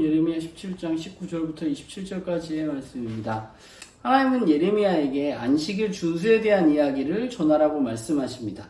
예레미야 17장 19절부터 27절까지의 말씀입니다. 하나님은 예레미야에게 안식일 준수에 대한 이야기를 전하라고 말씀하십니다.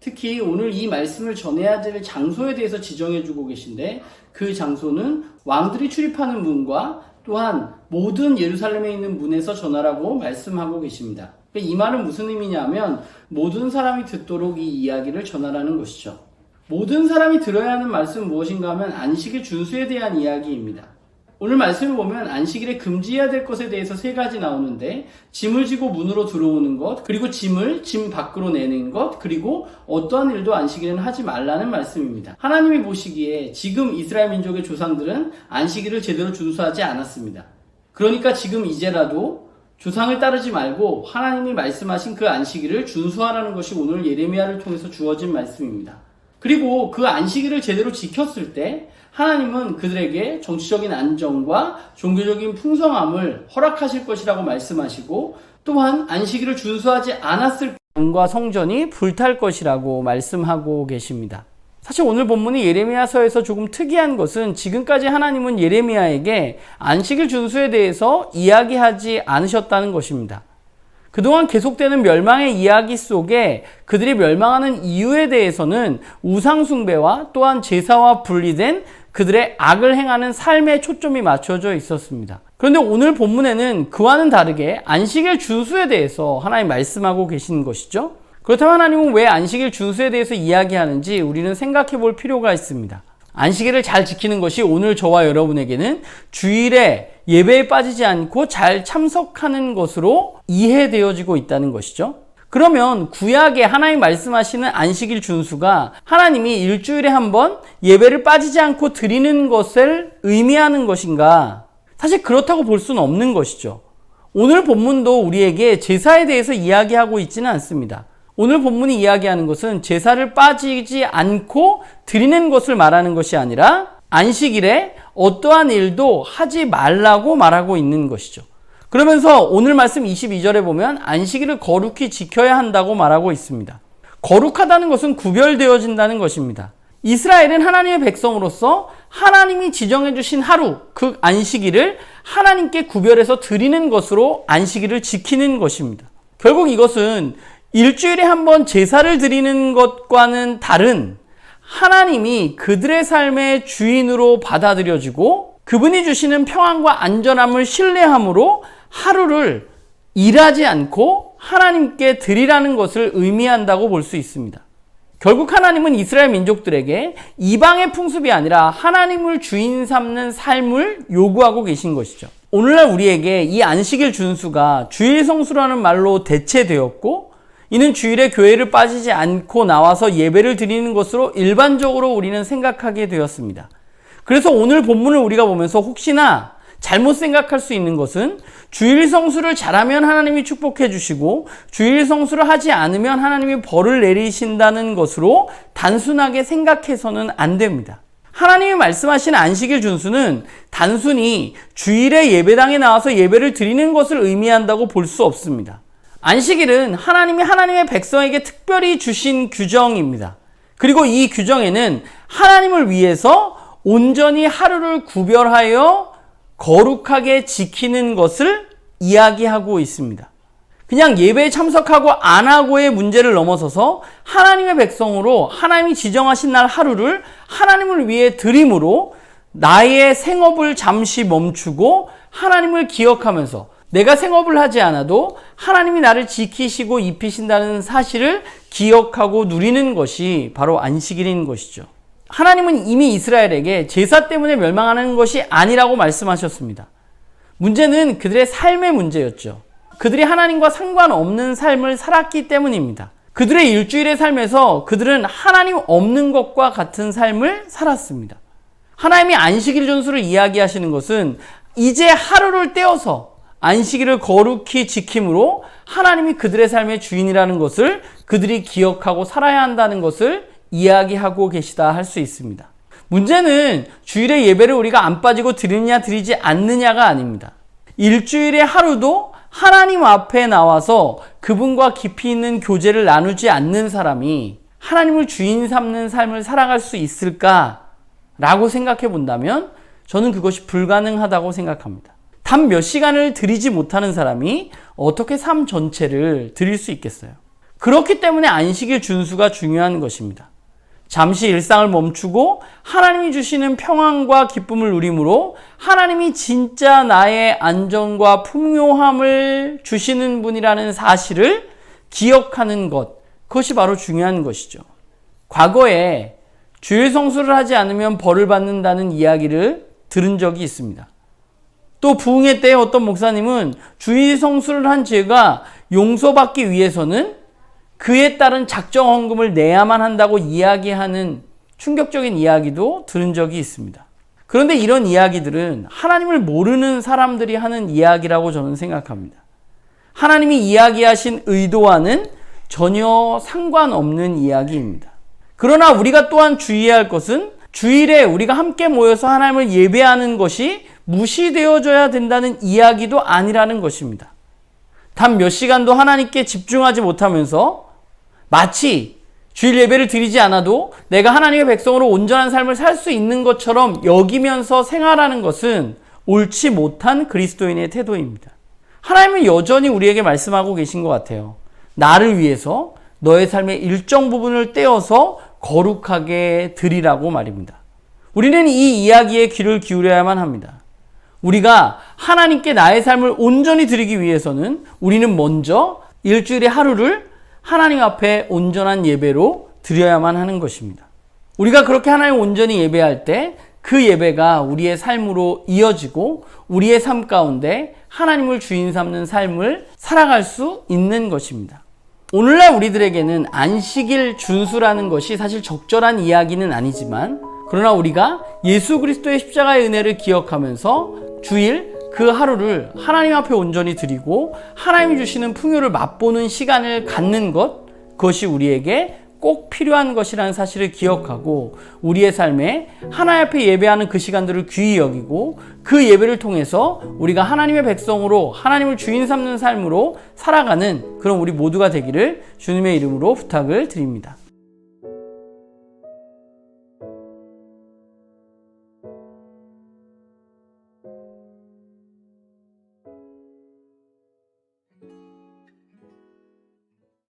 특히 오늘 이 말씀을 전해야 될 장소에 대해서 지정해 주고 계신데 그 장소는 왕들이 출입하는 문과 또한 모든 예루살렘에 있는 문에서 전하라고 말씀하고 계십니다. 이 말은 무슨 의미냐면 모든 사람이 듣도록 이 이야기를 전하라는 것이죠. 모든 사람이 들어야 하는 말씀은 무엇인가 하면 안식의 준수에 대한 이야기입니다. 오늘 말씀을 보면 안식일에 금지해야 될 것에 대해서 세 가지 나오는데 짐을 지고 문으로 들어오는 것, 그리고 짐을 짐 밖으로 내는 것, 그리고 어떠한 일도 안식일에는 하지 말라는 말씀입니다. 하나님이 보시기에 지금 이스라엘 민족의 조상들은 안식일을 제대로 준수하지 않았습니다. 그러니까 지금 이제라도 조상을 따르지 말고 하나님이 말씀하신 그 안식일을 준수하라는 것이 오늘 예레미야를 통해서 주어진 말씀입니다. 그리고 그 안식일을 제대로 지켰을 때 하나님은 그들에게 정치적인 안정과 종교적인 풍성함을 허락하실 것이라고 말씀하시고 또한 안식일을 준수하지 않았을 경과 성전이 불탈 것이라고 말씀하고 계십니다. 사실 오늘 본문이 예레미야서에서 조금 특이한 것은 지금까지 하나님은 예레미야에게 안식일 준수에 대해서 이야기하지 않으셨다는 것입니다. 그동안 계속되는 멸망의 이야기 속에 그들이 멸망하는 이유에 대해서는 우상숭배와 또한 제사와 분리된 그들의 악을 행하는 삶에 초점이 맞춰져 있었습니다. 그런데 오늘 본문에는 그와는 다르게 안식일 준수에 대해서 하나님 말씀하고 계신 것이죠. 그렇다면 하나님은 왜 안식일 준수에 대해서 이야기하는지 우리는 생각해 볼 필요가 있습니다. 안식일을 잘 지키는 것이 오늘 저와 여러분에게는 주일에 예배에 빠지지 않고 잘 참석하는 것으로 이해되어지고 있다는 것이죠. 그러면 구약에 하나님 말씀하시는 안식일 준수가 하나님이 일주일에 한 번 예배를 빠지지 않고 드리는 것을 의미하는 것인가? 사실 그렇다고 볼 수는 없는 것이죠. 오늘 본문도 우리에게 제사에 대해서 이야기하고 있지는 않습니다. 오늘 본문이 이야기하는 것은 제사를 빠지지 않고 드리는 것을 말하는 것이 아니라 안식일에 어떠한 일도 하지 말라고 말하고 있는 것이죠. 그러면서 오늘 말씀 22절에 보면 안식일을 거룩히 지켜야 한다고 말하고 있습니다. 거룩하다는 것은 구별되어진다는 것입니다. 이스라엘은 하나님의 백성으로서 하나님이 지정해 주신 하루, 그 안식일을 하나님께 구별해서 드리는 것으로 안식일을 지키는 것입니다. 결국 이것은 일주일에 한 번 제사를 드리는 것과는 다른 하나님이 그들의 삶의 주인으로 받아들여지고 그분이 주시는 평안과 안전함을 신뢰함으로 하루를 일하지 않고 하나님께 드리라는 것을 의미한다고 볼 수 있습니다. 결국 하나님은 이스라엘 민족들에게 이방의 풍습이 아니라 하나님을 주인 삼는 삶을 요구하고 계신 것이죠. 오늘날 우리에게 이 안식일 준수가 주일 성수라는 말로 대체되었고 이는 주일에 교회를 빠지지 않고 나와서 예배를 드리는 것으로 일반적으로 우리는 생각하게 되었습니다. 그래서 오늘 본문을 우리가 보면서 혹시나 잘못 생각할 수 있는 것은 주일 성수를 잘하면 하나님이 축복해 주시고 주일 성수를 하지 않으면 하나님이 벌을 내리신다는 것으로 단순하게 생각해서는 안 됩니다. 하나님이 말씀하신 안식일 준수는 단순히 주일에 예배당에 나와서 예배를 드리는 것을 의미한다고 볼 수 없습니다. 안식일은 하나님이 하나님의 백성에게 특별히 주신 규정입니다. 그리고 이 규정에는 하나님을 위해서 온전히 하루를 구별하여 거룩하게 지키는 것을 이야기하고 있습니다. 그냥 예배에 참석하고 안 하고의 문제를 넘어서서 하나님의 백성으로 하나님이 지정하신 날 하루를 하나님을 위해 드림으로 나의 생업을 잠시 멈추고 하나님을 기억하면서 내가 생업을 하지 않아도 하나님이 나를 지키시고 입히신다는 사실을 기억하고 누리는 것이 바로 안식일인 것이죠. 하나님은 이미 이스라엘에게 제사 때문에 멸망하는 것이 아니라고 말씀하셨습니다. 문제는 그들의 삶의 문제였죠. 그들이 하나님과 상관없는 삶을 살았기 때문입니다. 그들의 일주일의 삶에서 그들은 하나님 없는 것과 같은 삶을 살았습니다. 하나님이 안식일 준수를 이야기하시는 것은 이제 하루를 떼어서 안식일을 거룩히 지킴으로 하나님이 그들의 삶의 주인이라는 것을 그들이 기억하고 살아야 한다는 것을 이야기하고 계시다 할 수 있습니다. 문제는 주일의 예배를 우리가 안 빠지고 드리느냐 드리지 않느냐가 아닙니다. 일주일의 하루도 하나님 앞에 나와서 그분과 깊이 있는 교제를 나누지 않는 사람이 하나님을 주인 삼는 삶을 살아갈 수 있을까? 라고 생각해 본다면 저는 그것이 불가능하다고 생각합니다. 단 몇 시간을 드리지 못하는 사람이 어떻게 삶 전체를 드릴 수 있겠어요? 그렇기 때문에 안식일 준수가 중요한 것입니다. 잠시 일상을 멈추고 하나님이 주시는 평안과 기쁨을 누림으로 하나님이 진짜 나의 안정과 풍요함을 주시는 분이라는 사실을 기억하는 것, 그것이 바로 중요한 것이죠. 과거에 주일 성수를 하지 않으면 벌을 받는다는 이야기를 들은 적이 있습니다. 또 부흥회 때 어떤 목사님은 주일 성수를 한 죄가 용서받기 위해서는 그에 따른 작정 헌금을 내야만 한다고 이야기하는 충격적인 이야기도 들은 적이 있습니다. 그런데 이런 이야기들은 하나님을 모르는 사람들이 하는 이야기라고 저는 생각합니다. 하나님이 이야기하신 의도와는 전혀 상관없는 이야기입니다. 그러나 우리가 또한 주의해야 할 것은 주일에 우리가 함께 모여서 하나님을 예배하는 것이 무시되어져야 된다는 이야기도 아니라는 것입니다. 단 몇 시간도 하나님께 집중하지 못하면서 마치 주일 예배를 드리지 않아도 내가 하나님의 백성으로 온전한 삶을 살 수 있는 것처럼 여기면서 생활하는 것은 옳지 못한 그리스도인의 태도입니다. 하나님은 여전히 우리에게 말씀하고 계신 것 같아요. 나를 위해서 너의 삶의 일정 부분을 떼어서 거룩하게 드리라고 말입니다. 우리는 이 이야기에 귀를 기울여야만 합니다. 우리가 하나님께 나의 삶을 온전히 드리기 위해서는 우리는 먼저 일주일의 하루를 하나님 앞에 온전한 예배로 드려야만 하는 것입니다. 우리가 그렇게 하나님 온전히 예배할 때 그 예배가 우리의 삶으로 이어지고 우리의 삶 가운데 하나님을 주인 삼는 삶을 살아갈 수 있는 것입니다. 오늘날 우리들에게는 안식일 준수라는 것이 사실 적절한 이야기는 아니지만 그러나 우리가 예수 그리스도의 십자가의 은혜를 기억하면서 주일 그 하루를 하나님 앞에 온전히 드리고 하나님이 주시는 풍요를 맛보는 시간을 갖는 것 그것이 우리에게 꼭 필요한 것이라는 사실을 기억하고 우리의 삶에 하나님 앞에 예배하는 그 시간들을 귀히 여기고 그 예배를 통해서 우리가 하나님의 백성으로 하나님을 주인 삼는 삶으로 살아가는 그런 우리 모두가 되기를 주님의 이름으로 부탁을 드립니다.